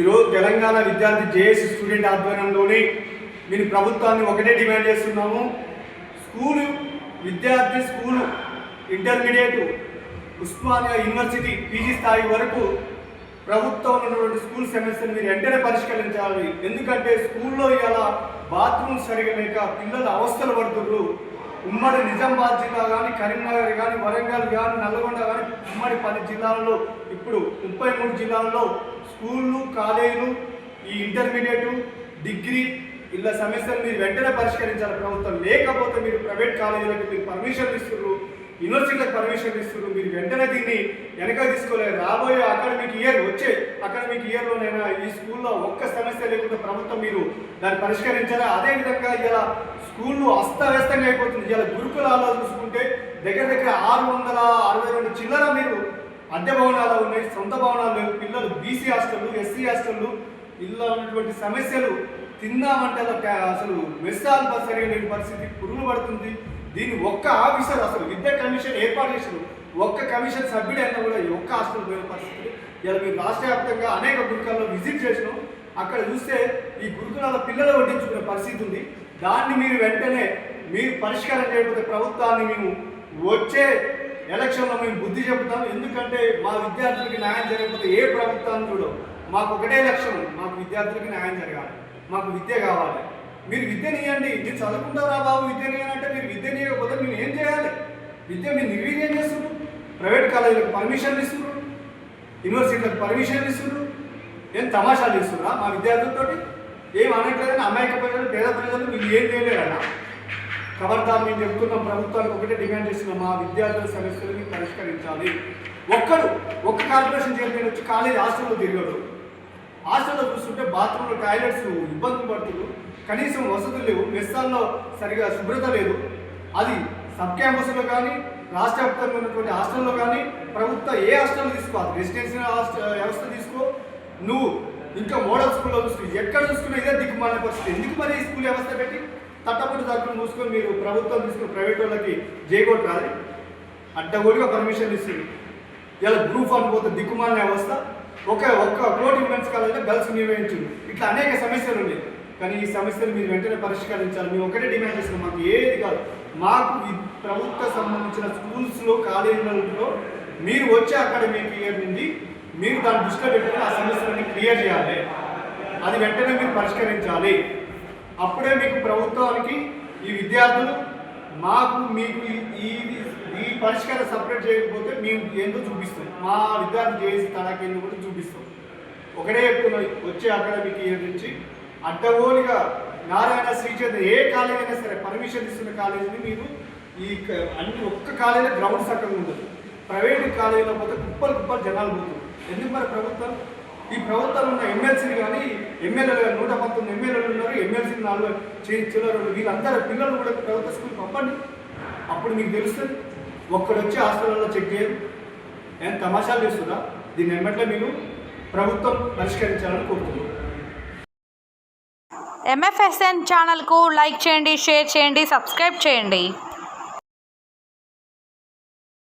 ఈరోజు తెలంగాణ విద్యార్థి JAC student ఆధ్వర్యంలోని మేము ప్రభుత్వాన్ని ఒకటే డిమాండ్ చేస్తున్నాము. స్కూలు విద్యార్థి school intermediate Osmania university PG స్థాయి వరకు ప్రభుత్వం ఉన్నటువంటి స్కూల్ సమస్యను మీరు వెంటనే పరిష్కరించాలి. ఎందుకంటే స్కూల్లో ఇలా బాత్రూమ్ సరిగా లేక పిల్లలు అవస్థలు పడుతున్నారు. ఉమ్మడి నిజామాబాద్ జిల్లా కానీ కరీంనగర్ కానీ వరంగల్ కానీ నల్గొండ కానీ ఉమ్మడి పది జిల్లాలలో ఇప్పుడు ముప్పై మూడు జిల్లాల్లో స్కూళ్ళు కాలేజీలు ఈ ఇంటర్మీడియట్ డిగ్రీ ఇలా సమస్యలు మీరు వెంటనే పరిష్కరించాలి ప్రభుత్వం. లేకపోతే మీరు ప్రైవేట్ కాలేజీలకు మీరు పర్మిషన్ ఇస్తున్నారు యూనివర్సిటీలకు పర్మిషన్ ఇస్తున్నారు మీరు వెంటనే దీన్ని వెనక తీసుకోలేదు. రాబోయే అకాడమిక్ ఇయర్ వచ్చే అకాడమిక్ ఇయర్లోనైనా ఈ స్కూల్లో ఒక్క సమస్య లేకుండా ప్రభుత్వం మీరు దాన్ని పరిష్కరించారా అదేవిధంగా ఇలా స్కూళ్ళు అస్తవ్యస్తంగా అయిపోతుంది. ఇలా గురుకులాలో చూసుకుంటే దగ్గర దగ్గర ఆరు వందల అరవై రెండు చిల్లర మీరు అద్దె భవనాలు ఉన్నాయి సొంత భవనాలు లేవు. పిల్లలు బీసీ హాస్టళ్ళు ఎస్సీ హాస్టళ్ళు ఇలా ఉన్నటువంటి సమస్యలు తిందామంటే అసలు మెస్సాలు బస్ సరిగా లేని పరిస్థితి పురుగులు పడుతుంది. దీన్ని ఒక్క ఆఫీసర్ అసలు విద్యా కమిషన్ ఏర్పాటు చేసారు ఒక్క కమిషన్ సభ్యుడు అయినా కూడా ఈ ఒక్క హాస్టల్ పోయిన పరిస్థితి. ఇలా మీరు రాష్ట్ర వ్యాప్తంగా అనేక గురుకులాల్లో విజిట్ చేసినాం. అక్కడ చూస్తే ఈ గురుకులాల పిల్లలు వడ్డించుకునే పరిస్థితి ఉంది. దాన్ని మీరు వెంటనే మీరు పరిష్కారం చేయకపోతే ప్రభుత్వాన్ని మేము వచ్చే ఎలక్షన్లో మేము బుద్ధి చెబుతాం. ఎందుకంటే మా విద్యార్థులకి న్యాయం జరగకపోతే ఏ ప్రభుత్వాన్ని చూడవు. మాకు ఒకటే లక్ష్యం మాకు విద్యార్థులకి న్యాయం జరగాలి. మాకు విద్య కావాలి. మీరు విద్యనియండి మీరు చదువుకుంటారా బాబు విద్యనియనంటే మీరు విద్యనీయకపోతే మేము ఏం చేయాలి? విద్య మీరు నిర్వీర్యం చేస్తున్నారు. ప్రైవేట్ కాలేజీలకు పర్మిషన్లు ఇస్తున్నారు. యూనివర్సిటీలకు పర్మిషన్లు ఇస్తున్నారు. ఏం తమాషాలు ఇస్తున్నారా మా విద్యార్థులతోటి? ఏం అనట్లేదని అమాయక ప్రజలు పేద ప్రజలు మీరు ఏం చేయలేరన్న? ఖబర్దార్ మేము చెప్తున్నాం ప్రభుత్వానికి ఒకటే డిమాండ్ చేస్తున్నాం మా విద్యార్థుల సమస్యలని పరిష్కరించాలి. ఒక్కడు ఒక్క కార్పొరేషన్ చైర్మన్ వచ్చి కాలేజ్ హాస్టల్లో తిరగడు. హాస్టల్లో చూస్తుంటే బాత్రూంలో టాయిలెట్స్ ఇబ్బందులు పడుతున్నారు. కనీసం వసతులు లేవు మెస్సాల్లో సరిగా శుభ్రత లేదు. అది సబ్ క్యాంపస్లో కానీ రాష్ట్ర వ్యాప్తంగా ఉన్నటువంటి హాస్టల్లో కానీ ప్రభుత్వం ఏ హాస్టల్ తీసుకో రెసిడెన్షియల్ హాస్టల్ వ్యవస్థ తీసుకో. నువ్వు ఇంకా మోడల్ స్కూల్లో చూసుకుని ఎక్కడ చూసుకున్నా ఇదే దిక్కుమాలిన పరిస్థితి. ఎందుకు మరి ఈ స్కూల్ వ్యవస్థ పెట్టి తట్టపడి తక్కువ మూసుకొని మీరు ప్రభుత్వం తీసుకుని ప్రైవేట్ వాళ్ళకి జైకోట్ రాదు? అడ్డగోడిగా పర్మిషన్ ఇస్తుంది ఇలా గ్రూప్ అనుకోతే దిక్కుమాలిన వ్యవస్థ. ఒక ఒక్క కోటి ఉమెన్స్ కాలేజీలో గర్ల్స్ నిర్వహించింది ఇట్లా అనేక సమస్యలు ఉన్నాయి. కానీ ఈ సమస్యలు మీరు వెంటనే పరిష్కరించాలి. మేము ఒకటే డిమాండ్ చేస్తున్నాం. మాకు ఏది కాదు. మాకు ఈ ప్రభుత్వ సంబంధించిన స్కూల్స్లో కాలేజీలలో మీరు వచ్చే అకాడమిక్ ఇయర్ నుండి మీరు దాన్ని దృష్టిలో పెట్టుకుని ఆ సమస్యలన్నీ క్లియర్ చేయాలి. అది వెంటనే మీరు పరిష్కరించాలి. అప్పుడే మీకు ప్రభుత్వానికి ఈ విద్యార్థులు మాకు మీకు ఈ- ఈ పరిష్కారం సపరేట్ చేయకపోతే మేము ఏందో చూపిస్తాం? మా విద్యార్థి చేసి తనకేందో కూడా చూపిస్తాం. ఒకటే చెప్తున్నాం వచ్చే అకాడమిక్ ఇయర్ నుంచి అడ్డగోలుగా నారాయణ శ్రీచంద్ర ఏ కాలేజ్ అయినా సరే పర్మిషన్ ఇస్తున్న కాలేజీని మీరు ఈ క- అన్ని ఒక్క కాలేజీలో గ్రౌండ్ సక్కగా ఉండదు. ప్రైవేట్ కాలేజీలో పోతే కుప్పలు కుప్పలు జనాలు పోతుంది ఎందుకు మరి ప్రభుత్వం? ఈ ప్రభుత్వం ఉన్న ఎమ్మెల్సీలు కానీ ఎమ్మెల్యేలు కానీ నూట పంతొమ్మిది ఎమ్మెల్యేలు ఉన్నారు. ఎమ్మెల్సీలు నాలుగు చిల్లరు వీళ్ళందరూ పిల్లలు కూడా ప్రభుత్వ స్కూల్ పంపండి. అప్పుడు మీకు తెలుస్తుంది. ఒక్కడొచ్చి వచ్చి చెక్ చేయరు. నేను తమాషాలు చేస్తున్నా దీన్ని ఎమ్మట్లే మీరు ప్రభుత్వం పరిష్కరించాలని కోరుతున్నాను ఎంఎఫ్ఎస్ఎన్ ఛానల్కు లైక్ చేయండి షేర్ చేయండి సబ్స్క్రైబ్ చేయండి.